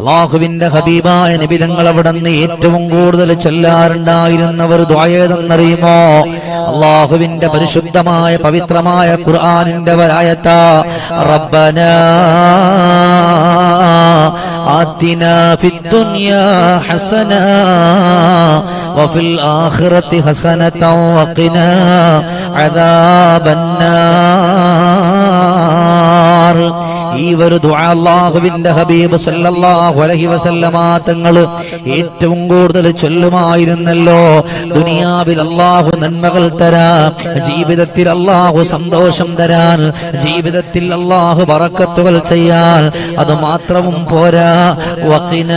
അള്ളാഹുവിന്റെ ഹബീബായ നിബിതങ്ങൾ അവിടെ നിന്ന് ഏറ്റവും കൂടുതൽ ചൊല്ലാറുണ്ടായിരുന്നവർ ദ്വായേതെന്നറിയുമോ അള്ളാഹുവിന്റെ പരിശുദ്ധമായ പവിത്രമായ ഖുർആാനിന്റെ വരായത്ത റബ്ബന آتنا في الدنيا حسنة وفي الآخرة حسنة وقنا عذاب النار ഈ ഒരു ദുആ അല്ലാഹുവിന്റെ ഹബീബ് സല്ലല്ലാഹു അലൈഹി വസല്ലമ തങ്ങൾ ഏറ്റവും കൂടുതൽ ചൊല്ലുമായിരുന്നല്ലോ. ദുനിയാവിൽ അല്ലാഹു നന്മകൾ തരാൻ ജീവിതത്തിൽ അല്ലാഹു സന്തോഷം തരാൻ ജീവിതത്തിൽ അല്ലാഹു ബറക്കത്തുകൾ ചെയ്യാൻ. അത് മാത്രവും പോരാ. വഖിന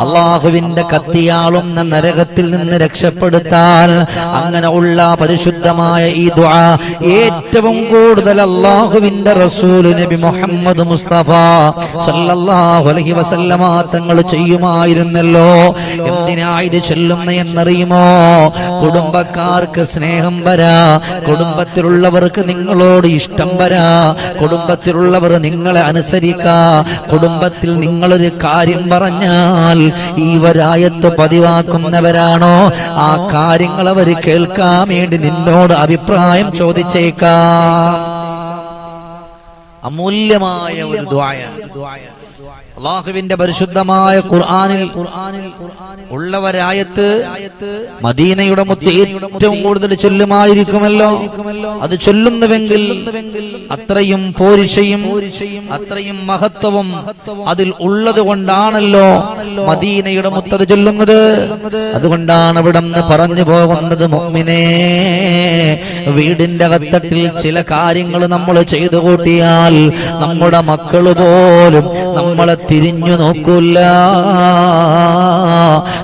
അള്ളാഹുവിന്റെ കത്തിയാളുന്ന നരകത്തിൽ നിന്ന് രക്ഷപ്പെടുത്താൻ അങ്ങനെ ഉള്ള പരിശുദ്ധമായ ഈ ദുആ ഏറ്റവും കൂടുതൽ അള്ളാഹുവിന്റെ റസൂൽ നബി മുഹമ്മദ് മുസ്തഫ സല്ലല്ലാഹു അലൈഹി വസല്ലമ തങ്ങൾ ചെയ്യുമായിരുന്നല്ലോ. എന്തിനാ ഇത് ചൊല്ലുന്ന എന്നറിയുമോ? കുടുംബക്കാർക്ക് സ്നേഹം വരാ. കുടുംബത്തിലുള്ളവർക്ക് നിങ്ങളോട് ഇഷ്ടം വരാ. കുടുംബത്തിലുള്ളവർ നിങ്ങളെ അനുസരിക്കാ. കുടുംബത്തിൽ നിങ്ങളൊരു കാര്യം പറഞ്ഞാൽ ഈ വരായത്ത് പതിവാക്കുന്നവരാണോ? ആ കാര്യങ്ങൾ അവർ കേൾക്കാൻ വേണ്ടി നിന്നോട് അഭിപ്രായം ചോദിച്ചേക്കാം. അമൂല്യമായ ഒരു ദ്വായ അള്ളാഹുവിന്റെ പരിശുദ്ധമായ ഖുർആനിൽ ഉള്ളവരായത്ത് മദീനയുടെ മുത്ത് ഏറ്റവും കൂടുതൽ ചൊല്ലുമായിരിക്കുമല്ലോ. അത് ചൊല്ലുന്നുവെങ്കിൽ അത്രയും പോരിശയും അത്രയും മഹത്വവും അതിൽ ഉള്ളത് കൊണ്ടാണല്ലോ മദീനയുടെ മുത്തത് ചൊല്ലുന്നത്. അതുകൊണ്ടാണ് ഇവിടെ നിന്ന് പറഞ്ഞു പോകുന്നത് മുഅ്മിനേ വീടിന്റെ അകത്തട്ടിൽ ചില കാര്യങ്ങൾ നമ്മൾ ചെയ്തു കൂട്ടിയാൽ നമ്മുടെ മക്കൾ പോലും നമ്മളെ തിരിഞ്ഞു നോക്കൂല.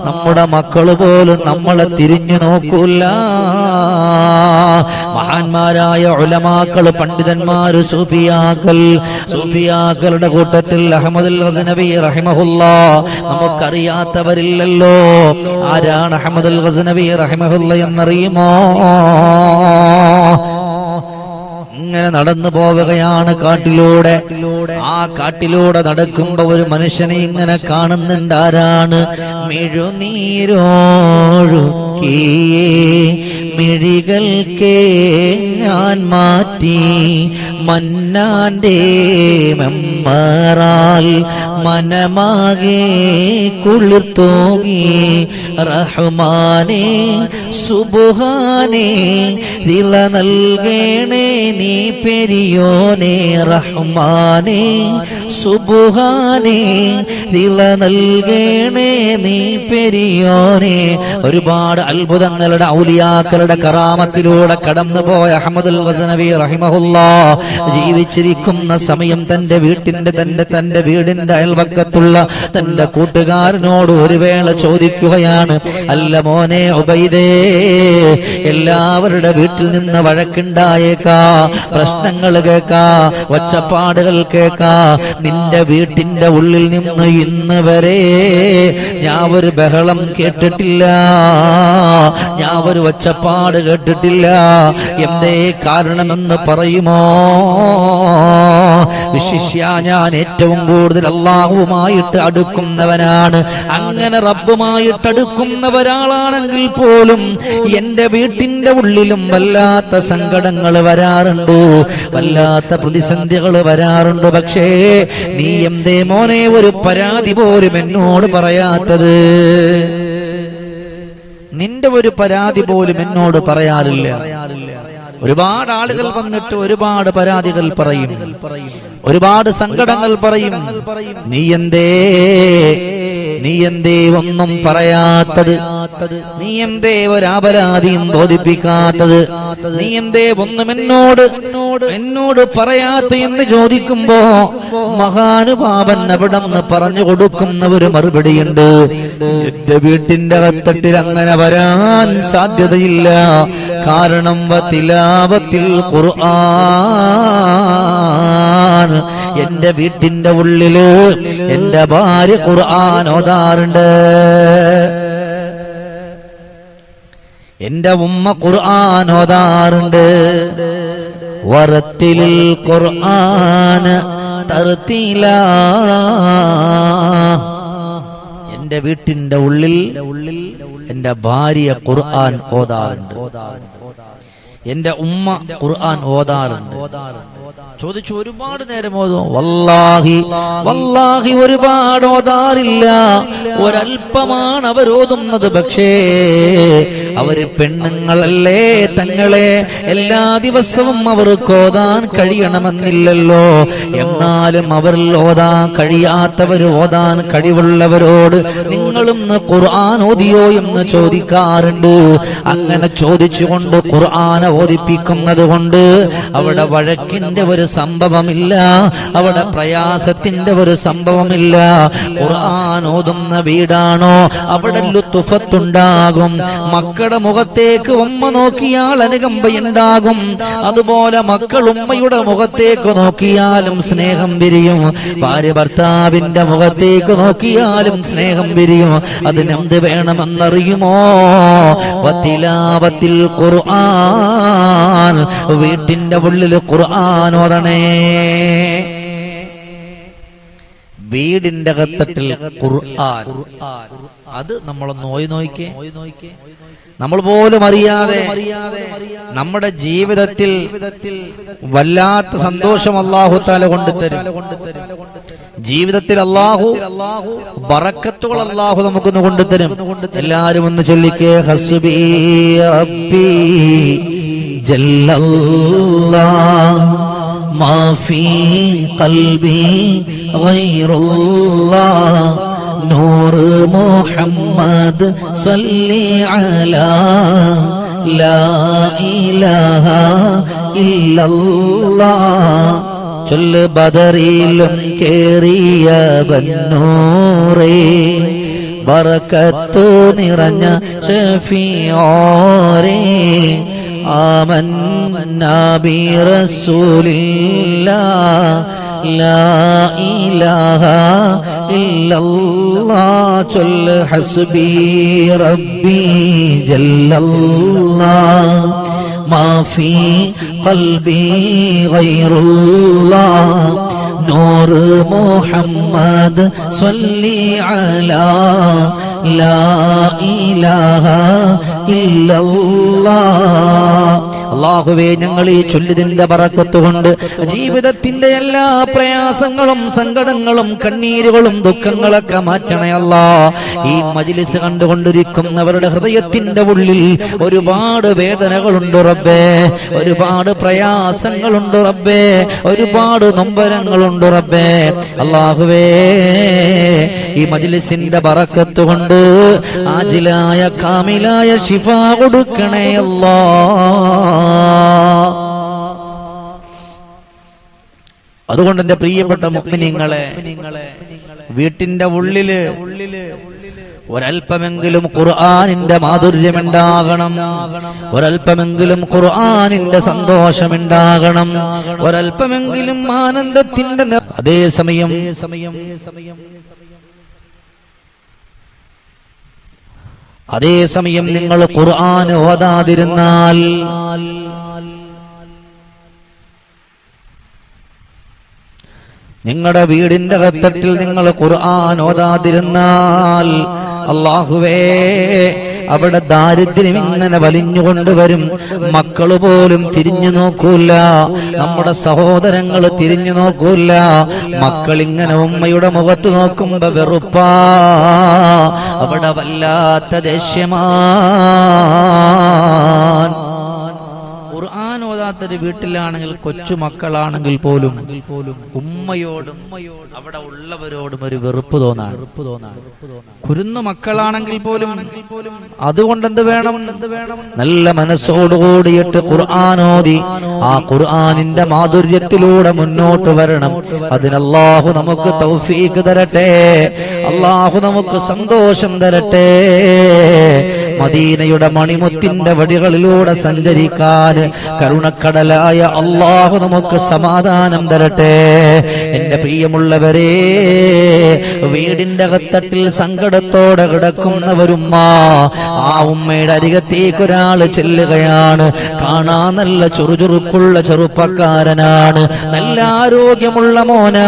നമ്മുടെ മക്കൾ പോലും നമ്മളെ തിരിഞ്ഞു നോക്കൂല. മഹാന്മാരായ ഉലമാക്കൾ പണ്ഡിതന്മാർ സൂഫിയാക്കൾ സൂഫിയാക്കളുടെ കൂട്ടത്തിൽ അഹമ്മദുൽ ഹസനബി റഹിമഹുല്ല. നമുക്കറിയാത്തവരില്ലല്ലോ. ആരാണ് അഹമ്മദുൽ ഹസനബി റഹിമഹുല്ല എന്നറിയുമോ? ഇങ്ങനെ നടന്നു പോവുകയാണ് കാട്ടിലൂടെ. ആ കാട്ടിലൂടെ നടക്കുമ്പോ ഒരു മനുഷ്യനെ ഇങ്ങനെ കാണുന്നുണ്ട് ആരാണ് മെഴുനീരോഴുക്കിയേ മിഴികൾക്കേ ഞാൻ മാറ്റി മന്നാന്റെ മെമ്മറാൽ മനമാകെ കുളിർത്തോങ്ങി. റഹ്മാനെ സുബുഹാനെ നില നൽകേണേ നീ പെരിയോനെ. റഹ്മാനെ സുബുഹാനെ നില നൽകേണേ നീ പെരിയോനെ. ഒരുപാട് അത്ഭുതങ്ങളുടെ ഔലിയാക്കളുടെ കറാമത്തിലൂടെ കടന്നുപോയ അഹമ്മദുൽ വസനവി റഹിമഹുല്ലാ ജീവിച്ചിരിക്കുന്ന സമയം തന്റെ വീട്ടിന്റെ തന്റെ തന്റെ വീടിന്റെ അയൽവക്കത്തുള്ള തന്റെ കൂട്ടുകാരനോട് ഒരു വേള ചോദിക്കുകയാണ്. അല്ല മോനെ ഉബൈദേ എല്ലാവരുടെ വീട്ടിൽ നിന്ന് വഴക്കുണ്ടായേക്കാ പ്രശ്നങ്ങൾ കേക്കാ ഒച്ചപ്പാടുകൾ കേക്കാ. നിന്റെ വീട്ടിന്റെ ഉള്ളിൽ നിന്ന് ഇന്ന് വരെ ഞാൻ ഒരു ബഹളം കേട്ടിട്ടില്ല. ഞാൻ ഒരു ഒച്ചപ്പാട് കേട്ടിട്ടില്ല. എന്തേ കാരണമെന്ന് പറയുമോ? വിശിഷ്യ ഞാൻ ഏറ്റവും കൂടുതൽ അള്ളാഹുമായിട്ട് അടുക്കുന്നവനാണ്. അങ്ങനെ റബ്ബുമായിട്ട് അടുക്കുന്ന ഒരാളാണെങ്കിൽ പോലും എന്റെ വീട്ടിന്റെ ഉള്ളിലും വല്ലാത്ത സങ്കടങ്ങൾ വരാറുണ്ട്. വല്ലാത്ത പ്രതിസന്ധികൾ വരാറുണ്ട്. പക്ഷേ നീ എന്തേ മോനെ ഒരു പരാതി പോലും എന്നോട് പറയാത്തത്? നിന്റെ ഒരു പരാതി പോലും എന്നോട് പറയാറില്ല. ഒരുപാട് ആളുകൾ വന്നിട്ട് ഒരുപാട് പരാതികൾ പറയും. ഒരുപാട് സങ്കടങ്ങൾ പറയും. നീ എന്തേ? നീ എന്തേ ഒന്നും പറയാത്തത്? നീ എന്തേ ഒരാപരാധിയും ബോധിപ്പിക്കാത്തത്? നീ എന്തേ ഒന്നും എന്നോട് എന്നോട് പറയാത്ത എന്ന് ചോദിക്കുമ്പോ മഹാനുഭാവൻ അവിടെ നിന്ന് പറഞ്ഞു കൊടുക്കുന്ന ഒരു മറുപടിയുണ്ട്. എന്റെ വീട്ടിന്റെ അകത്തട്ടിൽ അങ്ങനെ വരാൻ സാധ്യതയില്ല. കാരണം വത്തിലാപത്തിൽ ഖുർആൻ എന്റെ വീട്ടിന്റെ ഉള്ളിൽ എന്റെ ഭാര്യ ഖുർആൻ ഓതാറുണ്ട്. എന്റെ ഉമ്മ ഖുർആൻ ഓതാറുണ്ട്. വറത്തിൽ ഖുർആന തർത്തീലാ. എന്റെ വീട്ടിന്റെ ഉള്ളിൽ ഉള്ളിൽ എന്റെ ഭാര്യ ഖുർആൻ ഓതാറുണ്ട്. എന്റെ ഉമ്മ ഖുർആൻ ഓതാറുണ്ട്. ചോദിച്ചു ഒരുപാട് നേരം ഓതും. വല്ലാഹി വല്ലാഹി ഒരുപാട് ഓതാറില്ല. ഒരൽപ്പമാണ് അവർ ഓതുന്നത്. പക്ഷേ അവർ പെണ്ണുങ്ങളല്ലേ തങ്ങളെ? എല്ലാ ദിവസവും അവർക്ക് ഓതാൻ കഴിയണമെന്നില്ലല്ലോ. എന്നാലും അവരിൽ ഓതാൻ കഴിയാത്തവർ ഓതാൻ കഴിവുള്ളവരോട് നിങ്ങളും ഖുർആൻ ഓതിയോ എന്ന് ചോദിക്കാറുണ്ട്. അങ്ങനെ ചോദിച്ചുകൊണ്ട് ഖുർആൻ ഓദിപ്പിക്കുന്നത് കൊണ്ട് അവിടെ വഴക്കിന്റെ ഒരു സംഭവമില്ല. അവിടെ പ്രയാസത്തിന്റെ ഒരു സംഭവമില്ല. ഖുർആൻ ഓതുന്ന വീടാണോ? അവിടെ ലുത്തുഫത്തുണ്ടാകും മക്കളുടെ മുഖത്തേക്ക് ഉമ്മ നോക്കിയാൽ അനുകമ്പയുണ്ടാകും അതുപോലെ മക്കൾ ഉമ്മയുടെ മുഖത്തേക്ക് നോക്കിയാലും സ്നേഹം വിരിയും ഭാര്യ ഭർത്താവിന്റെ മുഖത്തേക്ക് നോക്കിയാലും സ്നേഹം വിരിയും അതിനെന്ത് വേണമെന്നറിയുമോ? വത്തിലാവത്തിൽ ഖുർആൻ വീട്ടിന്റെ ഉള്ളിൽ ഖുർആൻ ഓതണേ. വീടിന്റെ അകത്തട്ടിൽ ഖുർആൻ. അത് നമ്മൾ നോയി നോയിക്കേ. നമ്മൾ പോലും അറിയാതെ നമ്മുടെ ജീവിതത്തിൽ വല്ലാത്ത സന്തോഷം അള്ളാഹു താല കൊണ്ടുതരും ജീവിതത്തിൽ അള്ളാഹു ബറക്കത്തുകൾ അള്ളാഹു നമുക്കൊന്ന് കൊണ്ടുതരും എല്ലാരും ഒന്ന് ചൊല്ലിക്കേ ഹസ്ബി റബ്ബി ജല്ലല്ലാ. ما في قلبي غير الله نور محمد صلي على لا إله إلا الله ചൊല്ല് ബദറിലും കേറിയ ബന്നൂറേ ബറക്കത്തു നിറഞ്ഞ ഷഫിയോരേ آمنا برسول الله. لا إله إلا الله. جل حسبي ربي جل الله. ما في قلبي غير الله. نور محمد صلي على لا إله إلا الله. അള്ളാഹുവേ ഞങ്ങൾ ഈ ചൊല്ലിതിന്റെ പറക്കത്തുകൊണ്ട് ജീവിതത്തിന്റെ എല്ലാ പ്രയാസങ്ങളും സങ്കടങ്ങളും കണ്ണീരുകളും ദുഃഖങ്ങളൊക്കെ മാറ്റണയല്ല ഈ മജിലിസ് കണ്ടുകൊണ്ടിരിക്കുന്നവരുടെ ഹൃദയത്തിന്റെ ഉള്ളിൽ ഒരുപാട് വേദനകളുണ്ട് റബ്ബേ. ഒരുപാട് പ്രയാസങ്ങളുണ്ട് റബ്ബേ. ഒരുപാട് നൊമ്പരങ്ങളുണ്ട് റബ്ബേ. അള്ളാഹുവേ ഈ മജിലിസിന്റെ ബറക്കത്ത് കൊണ്ട് ആജിലായ കാമിലായ ശിഫ കൊടുക്കണേ അല്ലാ. അതുകൊണ്ട് എന്റെ പ്രിയപ്പെട്ട മുക്മിനിങ്ങളെ വീട്ടിന്റെ ഉള്ളിൽ ഒരൽപ്പമെങ്കിലും ഖുർആാനിന്റെ മാധുര്യമുണ്ടാകണം. ഒരൽപ്പമെങ്കിലും ഖുർആാനിന്റെ സന്തോഷമുണ്ടാകണം. ഒരൽപ്പമെങ്കിലും ആനന്ദത്തിന്റെ അതേസമയം അതേ സമയം സമയം അതേ സമയം നിങ്ങൾ ഖുർആൻ ഓതാതിരുന്നാൽ നിങ്ങളുടെ വീടിന്റെ കത്തട്ടിൽ നിങ്ങൾ ഖുർആൻ ഓതാതിരുന്നാൽ അള്ളാഹുവേ അവിടെ ദാരിദ്ര്യം ഇങ്ങനെ വലിഞ്ഞുകൊണ്ടുവരും മക്കൾ പോലും തിരിഞ്ഞു നോക്കൂല. നമ്മുടെ സഹോദരങ്ങൾ തിരിഞ്ഞു നോക്കൂല. മക്കൾ ഇങ്ങനെ ഉമ്മയുടെ മുഖത്ത് നോക്കുമ്പോ വെറുപ്പാ. അവിടെ വല്ലാത്ത ദേഷ്യമാ. ഖുർആൻ വീട്ടിലാണെങ്കിൽ കൊച്ചുമക്കളാണെങ്കിൽ പോലും ഉമ്മയോടും അവിടെ ഉള്ളവരോടും ഒരു വെറുപ്പ് തോന്നാൻ. കുരുന്നു മക്കളാണെങ്കിൽ പോലും അതുകൊണ്ട് എന്ത് വേണം? നല്ല മനസ്സോടുകൂടിയിട്ട് ഖുർആാനോദി ആ ഖുർആാനിന്റെ മാധുര്യത്തിലൂടെ മുന്നോട്ട് വരണം. അതിനല്ലാഹു നമുക്ക് തൗഫീക്ക് തരട്ടെ. അള്ളാഹു നമുക്ക് സന്തോഷം തരട്ടെ. മദീനയുടെ മണിമുത്തിന്റെ വടികളിലൂടെ സഞ്ചരിക്കാൻ കരുണക്കടലായ അള്ളാഹു നമുക്ക് സമാധാനം തരട്ടെ. എന്റെ പ്രിയമുള്ളവരെ വീടിന്റെ കത്തട്ടിൽ സങ്കടത്തോടെ കിടക്കുന്നവരുമ്മ ആ ഉമ്മയുടെ അരികത്തേക്ക് ഒരാൾ ചെല്ലുകയാണ്. കാണാൻ നല്ല ചുറുചുറുക്കുള്ള ചെറുപ്പക്കാരനാണ്. നല്ല ആരോഗ്യമുള്ള മോന.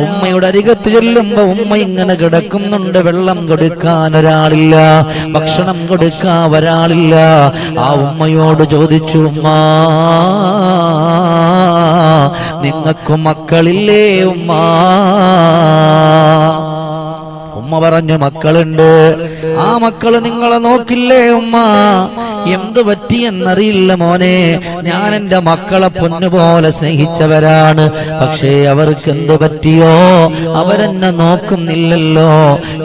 ഉമ്മയുടെ അരികത്ത് ചെല്ലുമ്പോ ഉമ്മ ഇങ്ങനെ കിടക്കുന്നുണ്ട്. വെള്ളം കൊടുക്കാൻ ഒരാളില്ല. ഭക്ഷണം കൊടുക്കാൻ ഒരാളില്ല. ആ ഉമ്മയോട് ചോദിച്ചു ഉമ്മ നിങ്ങൾക്കു മക്കളില്ലേ ഉമ്മ? ഉമ്മ പറഞ്ഞു മക്കളുണ്ട്. ആ മക്കൾ നിങ്ങളെ നോക്കില്ലേ ഉമ്മ? എന്ത് പറ്റി എന്നറിയില്ല മോനെ. ഞാൻ എന്റെ മക്കളെ പൊന്നുപോലെ സ്നേഹിച്ചവരാണ്. പക്ഷേ അവർക്ക് എന്ത് പറ്റിയോ? അവരെന്നെ നോക്കുന്നില്ലല്ലോ.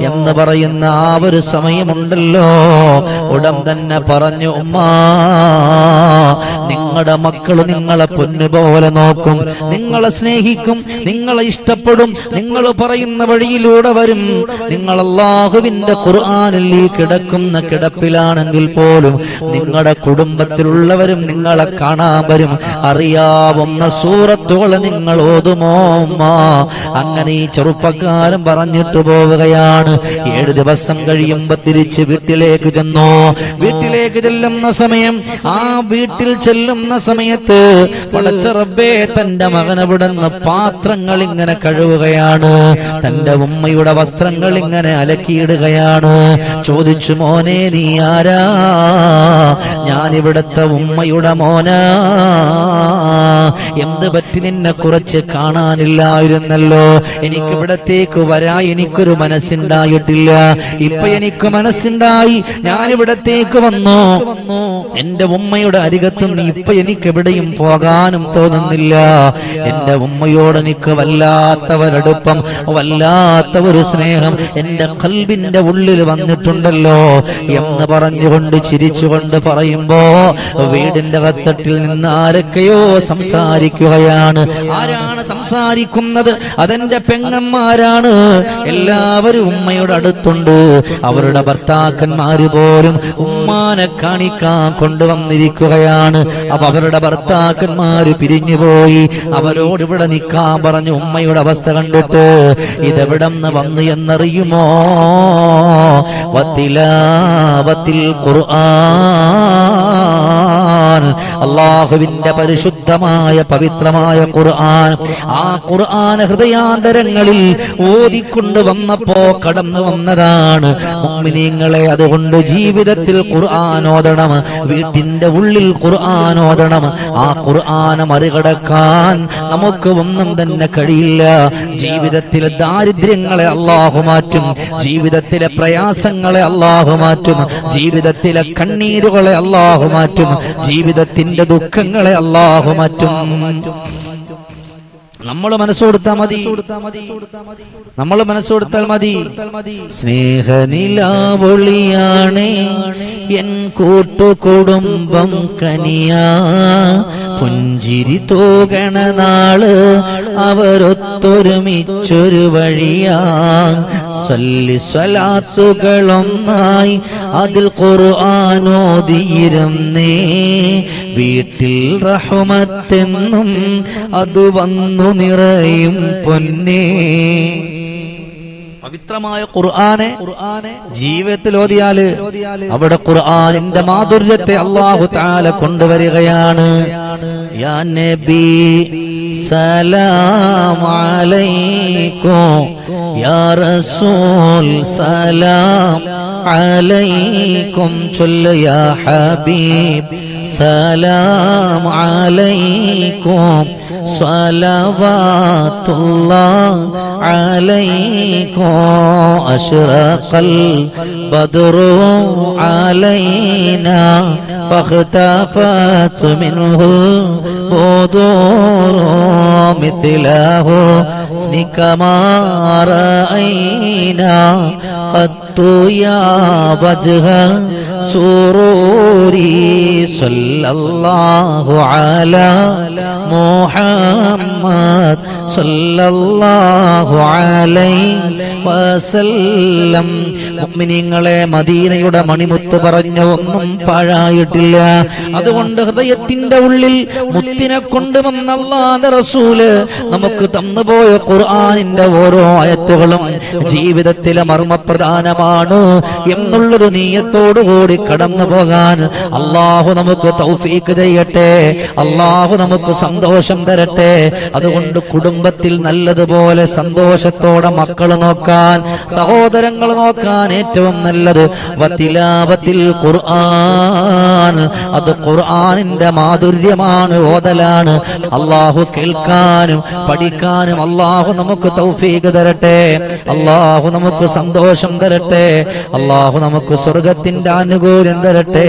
എന്ന് പറയുന്ന ആ ഒരു സമയമുണ്ടല്ലോ. ഉടൻ തന്നെ പറഞ്ഞു ഉമ്മ നിങ്ങളുടെ മക്കൾ നിങ്ങളെ പൊന്നുപോലെ നോക്കും. നിങ്ങളെ സ്നേഹിക്കും നിങ്ങളെ ഇഷ്ടപ്പെടും. നിങ്ങൾ പറയുന്ന വഴിയിലൂടെ വരും. നിങ്ങൾ അള്ളാഹുവിന്റെ ഖുർആാനിൽ ഈ കിടക്കുന്ന കിടപ്പിലാണെങ്കിൽ പോലും നിങ്ങളുടെ കുടുംബത്തിലുള്ളവരും നിങ്ങളെ കാണാൻ വരും. അറിയാവുന്ന സൂറത്തുകൾ നിങ്ങൾ ഓതുമോ അങ്ങനെ ഈ ചെറുപ്പക്കാരൻ പറഞ്ഞിട്ട് പോവുകയാണ്. ഏഴ് ദിവസം കഴിയുമ്പോ തിരിച്ച് വീട്ടിലേക്ക് ചെന്നു. വീട്ടിലേക്ക് ചെല്ലുന്ന സമയം ആ വീട്ടിൽ സമയത്ത് പടച്ച റബ്ബേ തന്റെ മകൻ അവിടുന്ന് പാത്രങ്ങൾ ഇങ്ങനെ കഴുകുകയാണ്. തന്റെ ഉമ്മയുടെ വസ്ത്രങ്ങൾ ഇങ്ങനെ അലക്കിയിടുകയാണ്. ചോദിച്ചു മോനെ നീ ആരാ? ഞാൻ ഉമ്മയുടെ മോനാ. എന്ത് പറ്റി നിന്നെ കുറച്ച് കാണാനില്ലായിരുന്നല്ലോ? എനിക്ക് ഇവിടത്തേക്ക് വരാ എനിക്കൊരു മനസ്സുണ്ടായിട്ടില്ല. ഇപ്പൊ എനിക്ക് മനസ്സുണ്ടായി. ഞാൻ ഇവിടത്തേക്ക് വന്നു. എന്റെ ഉമ്മയുടെ അരികത്ത് നീ ഇപ്പൊ എനിക്ക് എവിടെയും പോകാനും തോന്നുന്നില്ല. എന്റെ ഉമ്മയോട് എനിക്ക് വല്ലാത്തവരടുപ്പം വല്ലാത്ത ഒരു സ്നേഹം എന്റെ കൽബിന്റെ ഉള്ളിൽ വന്നിട്ടുണ്ടല്ലോ എന്ന് പറഞ്ഞുകൊണ്ട് ചിരിച്ചുകൊണ്ട് പറയുമ്പോ വീടിന്റെ കത്തട്ടിൽ നിന്ന് ആരൊക്കെയോ സംസാരിക്കുകയാണ്. ആരാണ് സംസാരിക്കുന്നത്? അതെന്റെ പെങ്ങന്മാരാണ്. എല്ലാവരും ഉമ്മയുടെ അടുത്തുണ്ട്. അവരുടെ ഭർത്താക്കന്മാര് പോലും ഉമ്മാനെ കാണിക്കാൻ കൊണ്ടുവന്നിരിക്കുകയാണ്. അപ്പൊ അവരുടെ ഭർത്താക്കന്മാര് പിരിഞ്ഞുപോയി. അവരോട് ഇവിടെ നിൽക്കാൻ പറഞ്ഞു ഉമ്മയുടെ അവസ്ഥ കണ്ടിട്ട് ഇതെവിടെന്ന് വന്ന് എന്നറിയുമോ? വത്തിലാവത്തിൽ ഖുർആൻ. അള്ളാഹുവിന്റെ പരിശുദ്ധമായ പവിത്രമായ ഖുർആൻ. ആ ഖുർആൻ ഹൃദയാന്തരങ്ങളിൽ ഓതിക്കൊണ്ട് വന്നപ്പോ കടന്നു വന്നതാണ്. മുഅ്മിനീങ്ങളെ അതുകൊണ്ട് ജീവിതത്തിൽ ഖുർആൻ ഓതണം. വീട്ടിന്റെ ഉള്ളിൽ ഖുർആൻ ഓതണം. ആ ഖുർആനെ മറികടക്കാൻ നമുക്ക് ഒന്നും തന്നെ കഴിയില്ല. ജീവിതത്തിലെ ദാരിദ്ര്യങ്ങളെ അള്ളാഹു മാറ്റും. ജീവിതത്തിലെ പ്രയാസങ്ങളെ അള്ളാഹു മാറ്റും. ജീവിതത്തിലെ കണ്ണീരുകളെ അള്ളാഹു മാറ്റും. ജീവിതത്തിന്റെ ദുഃഖങ്ങളെ അള്ളാഹു മാറ്റും. നമ്മൾ മനസ്സുകൊടുത്താൽ മതി. നമ്മൾ മനസ്സുകൊടുത്താൽ മതി. സ്നേഹനിലാവൊളിയാണ്. എൻ കൂട്ടുകുടുംബം കനിയാ. പുഞ്ചിരി തോകണ നാൾ അവരൊത്തൊരുമിച്ചൊരു വഴിയാ. സല്ലി സ്വലാത്തുകളൊന്നായി അതിൽ ഖുർആാനോദിയിരുന്നേ വീട്ടിൽ റഹ്മത്തെന്നും അത് വന്നു നിറയും പൊന്നേ. പവിത്രമായ ഖുർആനെ ജീവിതത്തിൽ ഓതിയാൽ അവിടെ ഖുർആനിന്റെ മാധുര്യത്തെ അള്ളാഹു താല കൊണ്ടുവരികയാണ്. യാ നബി സലാം അലൈക്കും. യാ റസൂൽ സലാം. عليكم صل يا حبيب. سلام عليكم. صلوات الله عليكم. أشرق البدر علينا. فاختفت منه البدور مثله. سنك ما رأينا. قد يا وجه سروري صلى الله على محمد സല്ലല്ലാഹു അലൈഹി വസല്ലം. മുഅ്മിനീങ്ങളെ മദീനയുടെ മണിമുത്ത് പറഞ്ഞ ഒന്നും പാഴായിട്ടില്ല. അതുകൊണ്ട് ഹൃദയത്തിന്റെ ഉള്ളിൽ മുത്തിനെ കൊണ്ട് വന്നല്ലാതെ റസൂൽ നമുക്ക് തന്നുപോയ ഖുർആനിന്റെ ഓരോ ആയത്തുകളും ജീവിതത്തിലെ മർമ്മപ്രധാനമാണ് എന്നുള്ളൊരു നീയത്തോടുകൂടി കടന്നു പോകാൻ അള്ളാഹു നമുക്ക് തൗഫീക്ക് ചെയ്യട്ടെ. അള്ളാഹു നമുക്ക് സന്തോഷം തരട്ടെ. അതുകൊണ്ട് കുടുംബം കുടുംബത്തിൽ നല്ലതുപോലെ സന്തോഷത്തോടെ മക്കൾ നോക്കാൻ സഹോദരങ്ങൾ നോക്കാൻ ഏറ്റവും നല്ലത് വത്തിലാപത്തിൽ ഖുർആൻ. അത് ഖുർആനിന്റെ മാധുര്യമാണ് ഓതലാണ്. അള്ളാഹു കേൾക്കാനും പഠിക്കാനും അള്ളാഹു നമുക്ക് തൗഫീഖ് തരട്ടെ അള്ളാഹു നമുക്ക് സന്തോഷം തരട്ടെ അള്ളാഹു നമുക്ക് സ്വർഗത്തിന്റെ ആനുകൂല്യം തരട്ടെ.